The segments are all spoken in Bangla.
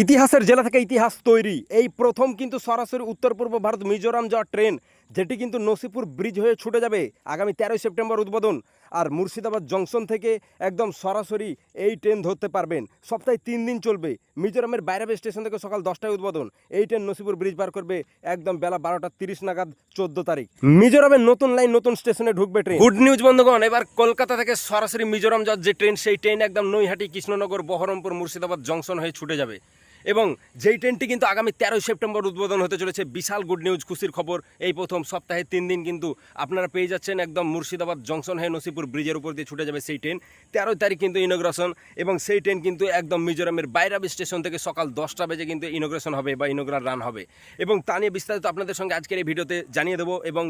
ইতিহাসের জেলা থেকে ইতিহাস তৈরি। এই প্রথম কিন্তু সরাসরি উত্তর পূর্ব ভারত মিজোরাম যাওয়া ট্রেন, যেটি কিন্তু নসিপুর ব্রিজ হয়ে ছুটে যাবে আগামী তেরোই সেপ্টেম্বর উদ্বোধন। আর মুর্শিদাবাদ জংশন থেকে একদম সরাসরি এই ট্রেন ধরতে পারবেন। সপ্তাহে তিন দিন চলবে। মিজোরামের বাইরাবে স্টেশন থেকে সকাল দশটায় উদ্বোধন। এই ট্রেন নসিপুর ব্রিজ পার করবে একদম বেলা বারোটা তিরিশ নাগাদ চোদ্দ তারিখ। মিজোরামের নতুন লাইন, নতুন স্টেশনে ঢুকবে ট্রেন। গুড নিউজ বন্ধুগণ, এবার কলকাতা থেকে সরাসরি মিজোরাম যাওয়ার যে ট্রেন, সেই ট্রেন একদম নৈহাটি, কৃষ্ণনগর, বহরমপুর, মুর্শিদাবাদ জংশন হয়ে ছুটে যাবে। এবং যেই ট্রেনটি কিন্তু আগামী তেরোই সেপ্টেম্বর উদ্বোধন হতে চলেছে, বিশাল গুড নিউজ খুশির খবর। এই প্রথম সপ্তাহে তিন দিন কিন্তু আপনারা পেয়ে যাচ্ছেন একদম মুর্শিদাবাদ জংশন হয়ে নসিপুর ব্রিজের উপর দিয়ে ছুটে যাবে সেই ট্রেন। তেরোই তারিখ কিন্তু ইনোগ্রেশন এবং সেই ট্রেন কিন্তু একদম মিজোরামের বাইরাব স্টেশন থেকে সকাল দশটা বেজে কিন্তু ইনোগ্রেশন হবে বা ইনোগ্রাল রান হবে। এবং তা নিয়ে বিস্তারিত আপনাদের সঙ্গে আজকের এই ভিডিওতে জানিয়ে দেবো এবং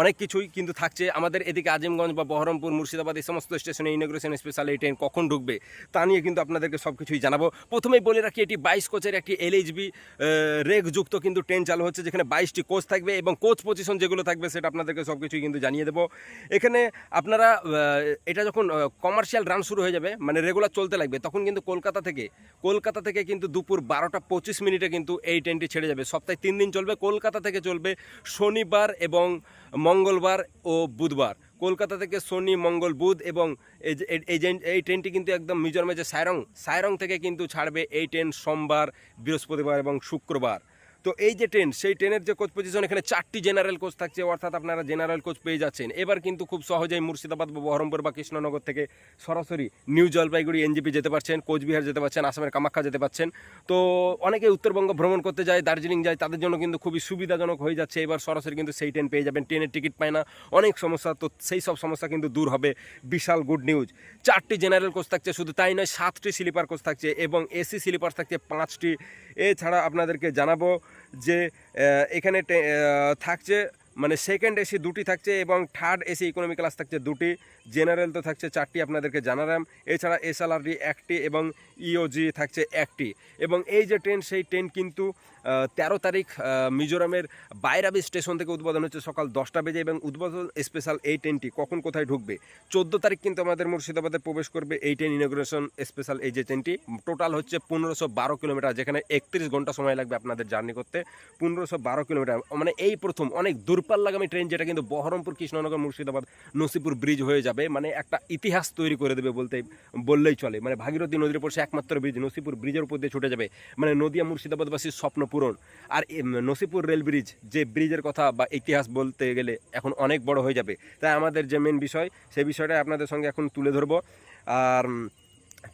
অনেক কিছুই কিন্তু থাকছে। আমাদের এদিকে আজিমগঞ্জ বা বহরমপুর, মুর্শিদাবাদ এই সমস্ত স্টেশনে ইনোগ্রেশন স্পেশাল এই ট্রেন কখন ঢুকবে তা নিয়ে কিন্তু আপনাদেরকে সব কিছুই জানাব। প্রথমেই বলে রাখি, এটি বাইশ কোচের একটি এলএইচবি রেকযুক্ত কিন্তু ট্রেন চালু হচ্ছে, যেখানে বাইশটি কোচ থাকবে এবং কোচ পজিশন যেগুলো থাকবে সেটা আপনাদেরকে সব কিছুই কিন্তু জানিয়ে দেবো। এখানে আপনারা এটা যখন কমার্শিয়াল রান শুরু হয়ে যাবে মানে রেগুলার চলতে লাগবে, তখন কিন্তু কলকাতা থেকে কলকাতা থেকে কিন্তু দুপুর বারোটা পঁচিশ মিনিটে কিন্তু এই ট্রেনটি ছেড়ে যাবে। সপ্তাহে তিন দিন চলবে, কলকাতা থেকে চলবে শনিবার এবং মঙ্গলবার ও বুধবার। কলকাতা থেকে শনি, মঙ্গল, বুধ এবং এই এই- ট্রেনটি কিন্তু একদম মিজোরামের যে সায়রং সায়রং থেকে কিন্তু ছাড়বে এই ট্রেন সোমবার, বৃহস্পতিবার এবং শুক্রবার। তো এই যে ট্রেন সেই ট্রেনের যে কোচ পজিশন এখানে চারটি জেনারেল কোচ থাকছে, অর্থাৎ আপনারা জেনারেল কোচ পেয়ে যাচ্ছেন। এবার কিন্তু খুব সহজেই মুর্শিদাবাদ বা বহরমপুর বা কৃষ্ণনগর থেকে সরাসরি নিউ জলপাইগুড়ি এনজিপি যেতে পারছেন, কোচবিহার যেতে পারছেন, আসামের কামাখ্যা যেতে পারছেন। তো অনেকে উত্তরবঙ্গ ভ্রমণ করতে যায়, দার্জিলিং যায়, তাদের জন্য কিন্তু খুবই সুবিধাজনক হয়ে যাচ্ছে। এবার সরাসরি কিন্তু সেই ট্রেন পেয়ে যাবেন ট্রেনের টিকিট পায় না, অনেক সমস্যা, তো সেই সব সমস্যা কিন্তু দূর হবে। বিশাল গুড নিউজ চারটি জেনারেল কোচ থাকছে, শুধু তাই নয়, সাতটি স্লিপার কোচ থাকছে এবং এসি স্লিপার থাকছে পাঁচটি। এছাড়া আপনাদেরকে জানাব যে এখানে থাকছে মানে সেকেন্ড এসি দুটি থাকছে এবং থার্ড এসি ইকোনমি ক্লাস থাকছে দুটি। জেনারেল তো থাকছে চারটি, আপনাদেরকে জানালাম। এছাড়া এসএলআরডি একটি এবং ইওজি থাকছে একটি। এবং এই যে ট্রেন সেই ট্রেন কিন্তু তেরো তারিখ মিজোরামের বাইরাবি স্টেশন থেকে উদ্বোধন হচ্ছে সকাল দশটা বেজে এবং উদ্বোধন স্পেশাল এই ট্রেনটি কখন কোথায় ঢুকবে? চোদ্দ তারিখ কিন্তু আমাদের মুর্শিদাবাদে প্রবেশ করবে এই ট্রেন ইনোগ্রেশন স্পেশাল এই যে ট্রেনটি। টোটাল হচ্ছে পনেরোশো বারো কিলোমিটার, যেখানে একত্রিশ ঘণ্টা সময় লাগবে আপনাদের জার্নি করতে। পনেরোশো বারো কিলোমিটার মানে এই প্রথম, অনেক দূরপাল্লাগামী ট্রেন যেটা কিন্তু বহরমপুর, কৃষ্ণনগর, মুর্শিদাবাদ, নসিপুর ব্রিজ হয়ে যাবে। মানে একটা ইতিহাস তৈরি করে দেবে বলতে, বললেই চলে। মানে ভাগীরথী নদীর উপর সে একমাত্র ব্রিজ নসিপুর ব্রিজের উপর দিয়ে ছুটে যাবে। মানে নদিয়া মুর্শিদাবাদবাসীর স্বপ্ন পূরণ আর নসিপুর রেল ব্রিজ, যে ব্রিজের কথা বা ইতিহাস বলতে গেলে এখন অনেক বড় হয়ে যাবে। তাই আমাদের যে মেন বিষয় সেই বিষয়টা আপনাদের সঙ্গে এখন তুলে ধরবো। আর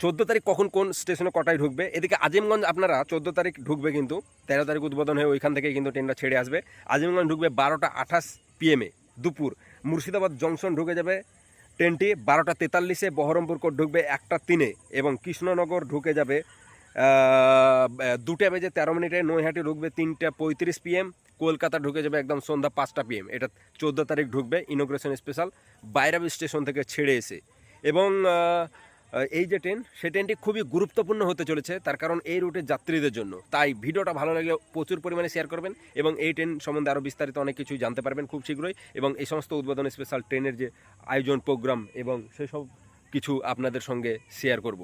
চোদ্দ তারিখ কখন কোন স্টেশনে কটায় ঢুকবে? এদিকে আজিমগঞ্জ আপনারা চোদ্দ তারিখ ঢুকবে কিন্তু, তেরো তারিখ উদ্বোধন হয়ে ওইখান থেকে কিন্তু ট্রেনটা ছেড়ে আসবে। আজিমগঞ্জ ঢুকবে বারোটা আঠাশ পিএমে দুপুর। মুর্শিদাবাদ জংশন ঢুকে যাবে ট্রেনটি বারোটা তেতাল্লিশে, বহরমপুর কোট ঢুকবে একটা তিনে এবং কৃষ্ণনগর ঢুকে যাবে দুটা বেজে তেরো মিনিটে নৈহাটি ঢুকবে তিনটা পঁয়ত্রিশ পিএম কলকাতা ঢুকে যাবে একদম সন্ধ্যা পাঁচটা পিএম এটা চোদ্দ তারিখ ঢুকবে ইনোগ্রেশন স্পেশাল বাইরাবি স্টেশন থেকে ছেড়ে এসে। এবং এই যে ট্রেন সেই ট্রেনটি খুবই গুরুত্বপূর্ণ হতে চলেছে, তার কারণ এই রুটের যাত্রীদের জন্য। তাই ভিডিওটা ভালো লাগলে প্রচুর পরিমাণে শেয়ার করবেন এবং এই ট্রেন সম্বন্ধে আরও বিস্তারিত অনেক কিছুই জানতে পারবেন খুব শীঘ্রই। এবং এই সমস্ত উদ্বোধন স্পেশাল ট্রেনের যে আয়োজন প্রোগ্রাম এবং সেসব কিছু আপনাদের সঙ্গে শেয়ার করব।